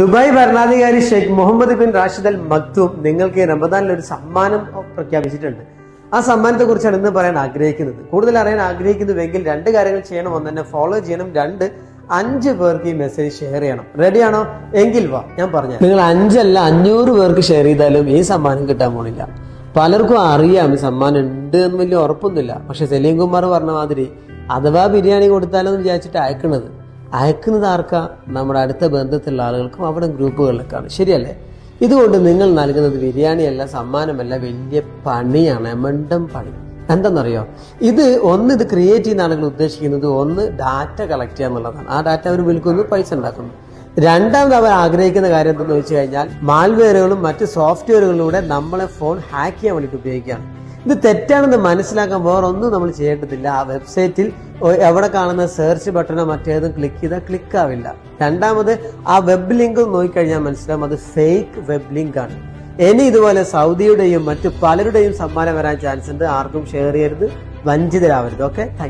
Dubai ഭരണാധികാരി Sheikh Mohammed bin Rashid Al Maktoum നിങ്ങൾക്ക് റമദാനിൽ ഒരു സമ്മാനം പ്രഖ്യാപിച്ചിട്ടുണ്ട്. ആ സമ്മാനത്തെ കുറിച്ചാണ് ഇന്ന് പറയാൻ ആഗ്രഹിക്കുന്നത്. കൂടുതൽ അറിയാൻ ആഗ്രഹിക്കുന്നുവെങ്കിൽ രണ്ട് കാര്യങ്ങൾ ചെയ്യണം ഒന്ന് തന്നെ ഫോളോ ചെയ്യണം രണ്ട് അഞ്ച് പേർക്ക് ഈ മെസ്സേജ് ഷെയർ ചെയ്യണം. റെഡിയാണോ എങ്കിൽ വാ ഞാൻ പറഞ്ഞു നിങ്ങൾ അഞ്ചല്ല അഞ്ഞൂറ് പേർക്ക് ഷെയർ ചെയ്താലും ഈ സമ്മാനം കിട്ടാൻ പോണില്ല. പലർക്കും അറിയാം ഈ സമ്മാനം ഉണ്ട് എന്ന് വലിയ ഉറപ്പൊന്നുമില്ല. പക്ഷെ സലീം കുമാർ പറഞ്ഞ മാതിരി അഥവാ ബിരിയാണി കൊടുത്താലെന്ന് വിചാരിച്ചിട്ട് അയക്കണത്. അയക്കുന്നത് ആർക്കാ? നമ്മുടെ അടുത്ത ബന്ധത്തിലുള്ള ആളുകൾക്കും അവിടെ ഗ്രൂപ്പുകളിലേക്കാണ് ശരിയല്ലേ? ഇതുകൊണ്ട് നിങ്ങൾ നൽകുന്നത് ബിരിയാണിയല്ല സമ്മാനമല്ല വലിയ പണിയാണ് എമണ്ടം പണി. എന്തെന്നറിയോ? ഇത് ഒന്ന് ഇത് ക്രിയേറ്റ് ചെയ്യുന്ന ആളുകൾ ഉദ്ദേശിക്കുന്നത് ഒന്ന് ഡാറ്റ കളക്ട് ചെയ്യുക എന്നുള്ളതാണ്. ആ ഡാറ്റ അവർ വിൽക്കുന്നു പൈസ ഉണ്ടാക്കുന്നു. രണ്ടാമത് അവർ ആഗ്രഹിക്കുന്ന കാര്യം എന്തെന്ന് വെച്ച് കഴിഞ്ഞാൽ മാൽവെയറുകളും മറ്റ് സോഫ്റ്റ്വെയറുകളിലൂടെ നമ്മളെ ഫോൺ ഹാക്ക് ചെയ്യാൻ വേണ്ടിയിട്ട് ഉപയോഗിക്കുകയാണ്. ഇത് തെറ്റാണെന്ന് മനസ്സിലാക്കാൻ വേറൊന്നും നമ്മൾ ചെയ്യേണ്ടതില്ല. ആ വെബ്സൈറ്റിൽ എവിടെ കാണുന്ന സെർച്ച് ബട്ടണോ മറ്റേതും ക്ലിക്ക് ചെയ്താൽ ക്ലിക്ക് ആവില്ല. രണ്ടാമത് ആ വെബ് ലിങ്ക് നോക്കിക്കഴിഞ്ഞാൽ മനസ്സിലാവും അത് ഫേക്ക് വെബ് ലിങ്ക് ആണ്. ഇനി ഇതുപോലെ സൗദിയുടെയും മറ്റു പലരുടെയും സമ്മാനം വരാൻ ചാൻസ് ഉണ്ട്. ആർക്കും ഷെയർ ചെയ്യരുത്. വഞ്ചിതരാവരുത്. Okay thank